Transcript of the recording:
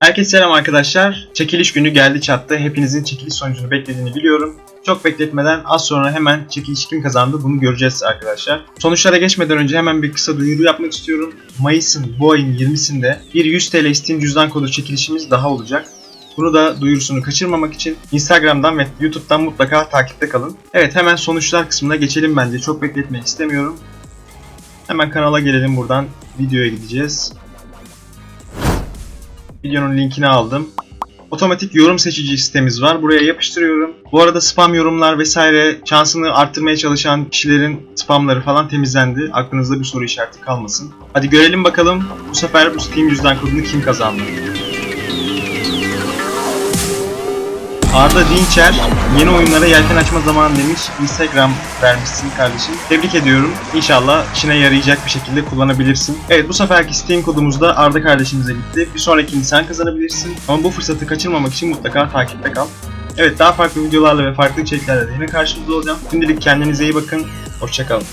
Herkese selam arkadaşlar. Çekiliş günü geldi çattı. Hepinizin çekiliş sonucunu beklediğini biliyorum. Çok bekletmeden az sonra hemen çekiliş kim kazandı bunu göreceğiz arkadaşlar. Sonuçlara geçmeden önce hemen bir kısa duyuru yapmak istiyorum. Mayıs'ın bu ayın 20'sinde bir 100 TL Steam cüzdan kodu çekilişimiz daha olacak. Bunu da duyurusunu kaçırmamak için Instagram'dan ve YouTube'dan mutlaka takipte kalın. Evet hemen sonuçlar kısmına geçelim bence. Çok bekletmek istemiyorum. Hemen kanala gelelim buradan. Videoya gideceğiz. Videonun linkini aldım. Otomatik yorum seçici sistemimiz var. Buraya yapıştırıyorum. Bu arada spam yorumlar vesaire şansını arttırmaya çalışan kişilerin spamları falan temizlendi. Aklınızda bir soru işareti kalmasın. Hadi görelim bakalım bu sefer bu Steam cüzdan kodunu kim kazandı? Arda Dinçer yeni oyunlara yelken açma zamanı demiş. Instagram vermişsin kardeşim. Tebrik ediyorum. İnşallah işine yarayacak bir şekilde kullanabilirsin. Evet bu seferki Steam kodumuz da Arda kardeşimize gitti. Bir sonrakini sen kazanabilirsin. Ama bu fırsatı kaçırmamak için mutlaka takipte kal. Evet daha farklı videolarla ve farklı içeriklerle de yine karşınızda olacağım. Şimdilik kendinize iyi bakın. Hoşçakalın.